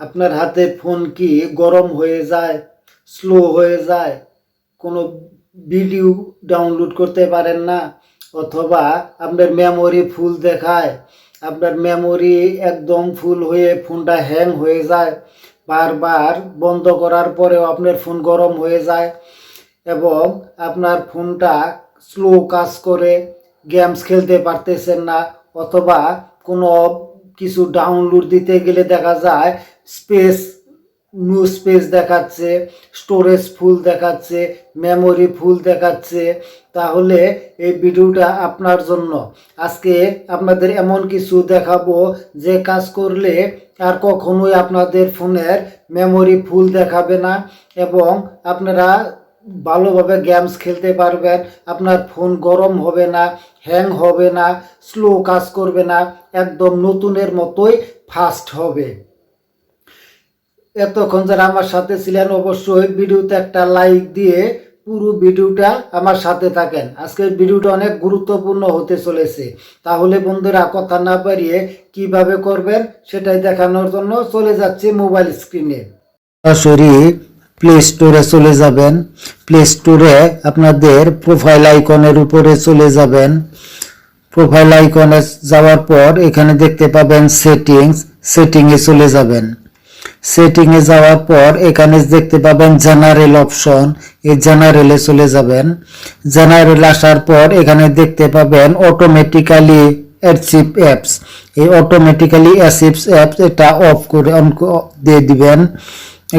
আপনার হাতে ফোন কি গরম হয়ে যায়, স্লো হয়ে যায়, কোনো ভিডিও ডাউনলোড করতে পারেন না, অথবা আপনার মেমোরি ফুল দেখায়, আপনার মেমোরি একদম ফুল হয়ে ফোনটা হ্যাং হয়ে যায়, বারবার বন্ধ করার পরেও আপনার ফোন গরম হয়ে যায়, এবং আপনার ফোনটা স্লো কাজ করে গেমস খেলতে পারতেছেন না, অথবা কোনো কিছু ডাউনলোড দিতে গেলে দেখা যায় স্পেস নো স্পেস দেখাচ্ছে, স্টোরেজ ফুল দেখাচ্ছে, মেমোরি ফুল দেখাচ্ছে। তাহলে এই ভিডিওটা আপনার জন্য। আজকে আপনাদের এমন কিছু দেখাবো যে কাজ করলে আর কখনোই আপনাদের ফোনের মেমোরি ফুল দেখাবে না এবং আপনারা ভালোভাবে গেমস খেলতে পারবেন, আপনার ফোন গরম হবে না, হ্যাং হবে না, স্লো কাজ করবে না, একদম নতুনের মতোই ফাস্ট হবে। এতক্ষণ যারা আমার সাথে ছিলেন, অবশ্যই ভিডিওতে একটা লাইক দিয়ে পুরো ভিডিওটা আমার সাথে থাকেন। আজকের ভিডিওটা অনেক গুরুত্বপূর্ণ হতে চলেছে। তাহলে বন্ধুরা, কথা না পারিয়ে কীভাবে করবেন সেটাই দেখানোর জন্য চলে যাচ্ছে মোবাইল স্ক্রিনে সরাসরি প্লে স্টোরে চলে যাবেন। প্লে স্টোরে আপনাদের প্রোফাইল আইকনের উপরে চলে যাবেন। প্রোফাইল আইকনে যাওয়ার পর এখানে দেখতে পাবেন সেটিংস সেটিংয়ে চলে যাবেন। সেটিংয়ে যাওয়ার পর এখানে দেখতে পাবেন জেনারেল অপশন এই জেনারেলে চলে যাবেন। জেনারেল আসার পর এখানে দেখতে পাবেন অটোমেটিক্যালি অ্যাচিভ অ্যাপস এই অটোমেটিক্যালি অ্যাচিভস অ্যাপস এটা অফ করে অন দিয়ে দিবেন।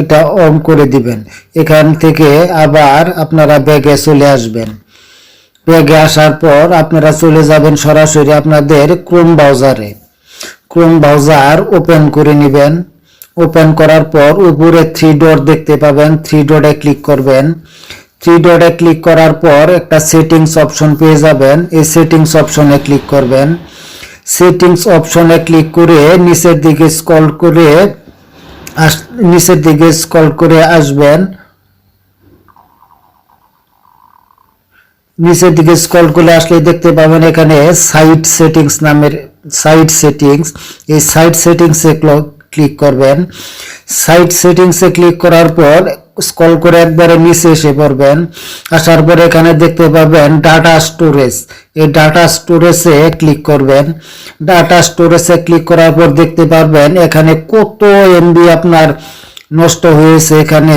এটা অন করে দিবেন। এখান থেকে আবার আপনারা ব্যাগে চলে আসবেন। ব্যাগে আসার পর আপনারা চলে যাবেন সরাসরি আপনাদের ক্রোম ব্রাউজারে ক্রোম ব্রাউজার ওপেন করে নেবেন। ওপেন করার পর উপরে থ্রি ডট দেখতে পাবেন। থ্রি ডটে ক্লিক করবেন। থ্রি ডটে ক্লিক করার পর একটা সেটিংস অপশন পেয়ে যাবেন। এই সেটিংস অপশনে ক্লিক করবেন। সেটিংস অপশনে ক্লিক করে নিচের দিকে স্ক্রল করে আস, নিচের দিকে স্ক্রল করে আসবেন। নিচের দিকে স্ক্রল করে আসলে দেখতে পাবেন এখানে সাইট সেটিংস নামের সাইট সেটিংস এই সাইট সেটিংসে ক্লিক করবেন। সাইট সেটিংসে ক্লিক করার পর স্ক্রল করে একবারে নিচে এসে পড়বেন। আসার পর এখানে দেখতে পাবেন ডাটা স্টোরেজ এই ডাটা স্টোরেজে ক্লিক করবেন। ডাটা স্টোরেজে ক্লিক করার পর দেখতে পারবেন এখানে কত এমবি আপনার নষ্ট হয়েছে এখানে,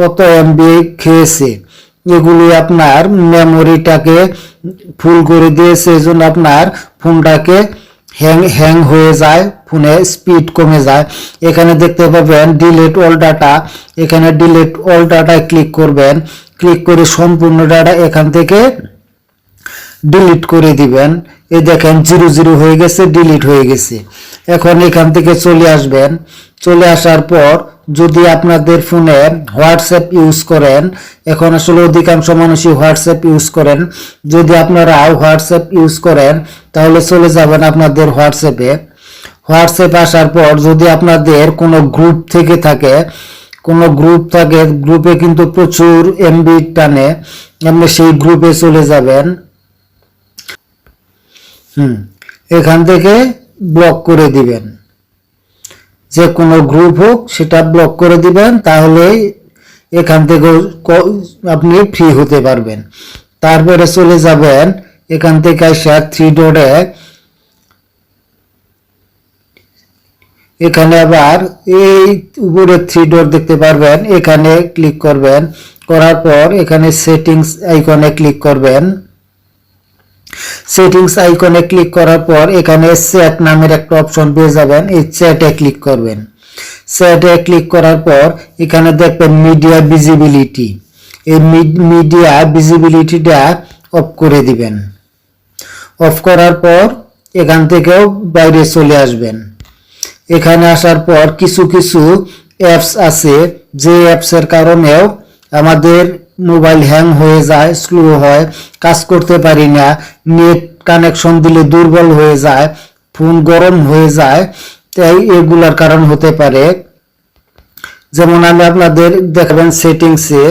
কত এমবি খেয়েছে। এগুলি আপনার মেমোরিটাকে ফুল করে দিয়েছে, এই জন্য আপনার ফোনটাকে হ্যাং হ্যাং হয়ে যায়, ফোনে স্পিড কমে যায়। এখানে দেখতে পাবেন ডিলেট অল ডাটা এখানে ডিলেট অল ডাটায় ক্লিক করবেন। ক্লিক করে সম্পূর্ণ ডাটা এখান থেকে ডিলিট করে দিবেন। এই দেখেন জিরো জিরো হয়ে গেছে ডিলিট হয়ে গেছে। এখন এখান থেকে চলে আসবেন। চলে আসার পর যদি আপনাদের ফোনে হোয়াটসঅ্যাপ ইউজ করেন, এখন আসলে অধিকাংশ মানুষই হোয়াটসঅ্যাপ ইউজ করেন। যদি আপনারা হোয়াটসঅ্যাপ ইউজ করেন, তাহলে চলে যাবেন আপনাদের হোয়াটসঅ্যাপে। হোয়াটসঅ্যাপ আসার পর যদি আপনাদের কোনো গ্রুপ থেকে থাকে, কোনো গ্রুপ থাকে, গ্রুপে কিন্তু প্রচুর এমবি টানে, আপনি সেই গ্রুপে চলে যাবেন। হুম, এখান থেকে ব্লক করে দিবেন। যে কোনো গ্রুপ হোক, সেটা ব্লক করে দিবেন, তাহলে এখান থেকে আপনি ফ্রি হতে পারবেন। তারপরে চলে যাবেন, এখান থেকে আসা থ্রি ডটে এখানে আবার এই উপরে থ্রি ডট দেখতে পারবেন, এখানে ক্লিক করবেন, করার পর এখানে সেটিংস আইকনে ক্লিক করবেন। সেটিংস আইকনে ক্লিক করার পর এখানে চ্যাট নামের একটা অপশন পেয়ে যাবেন। এই চ্যাটে ক্লিক করবেন। চ্যাটে ক্লিক করার পর এখানে দেখবেন মিডিয়া ভিজিবিলিটি এই মিডিয়া ভিজিবিলিটিটা অফ করে দিবেন। অফ করার পর এখান থেকেও বাইরে চলে আসবেন। এখানে আসার পর কিছু কিছু অ্যাপস আছে। যে অ্যাপসের কারণেও আমাদের মোবাইল হ্যাং হয়ে যায় স্লো হয়, কাজ করতে পারি না, নেট কানেকশন দিলে দুর্বল হয়ে যায়, ফোন গরম হয়ে যায়, তাই এগুলার কারণ হতে পারে। যেমন আমি আপনাদের দেখাবেন সেটিংসে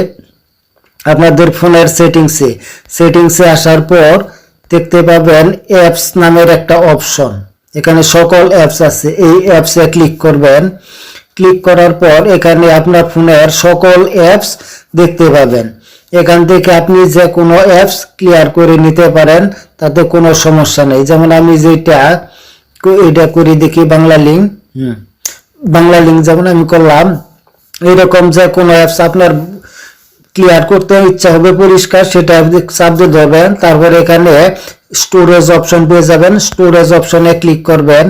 আপনাদের ফোনের সেটিংসে সেটিংসে আসার পর দেখতে পাবেন অ্যাপস নামের একটা অপশন এখানে সকল অ্যাপস আছে, এই অ্যাপসে ক্লিক করবেন। ক্লিক করার পর এখানে আপনার ফোনের সকল অ্যাপস দেখতে পাবেন। এখান থেকে আপনি যে কোনো অ্যাপস ক্লিয়ার করে নিতে পারেন, তাতে কোনো সমস্যা নেই। যেমন আমি যেটা এটা করে দেখি বাংলা লিঙ্ক হুম। বাংলা লিঙ্ক যেমন আমি করলাম, এরকম যে কোনো অ্যাপস আপনার ক্লিয়ার করতে ইচ্ছা হবে পরিষ্কার, সেটা সাবজেক্ট ধরবেন, তারপর এখানে স্টোরেজ অপশন পেয়ে যাবেন স্টোরেজ অপশনে ক্লিক করবেন।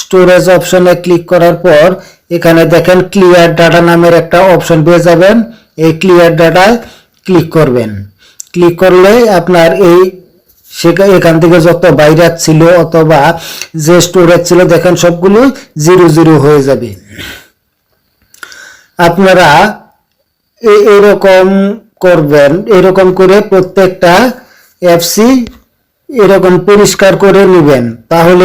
স্টোরেজ অপশনে ক্লিক করার পর এখানে দেখেন ক্লিয়ার ডাটা নামের একটা অপশন পেয়ে যাবেন, এই ক্লিয়ার ডাটায় ক্লিক করবেন। ক্লিক করলে আপনার এই সেখানে এখান থেকে যত ভাইরাস ছিল অথবা যে স্টোরেজ ছিল, দেখেন সবগুলো জিরো জিরো হয়ে যাবে। আপনারা এরকম করবেন এরকম করে প্রত্যেকটা এফসি এরকম পরিষ্কার করে নেবেন তাহলে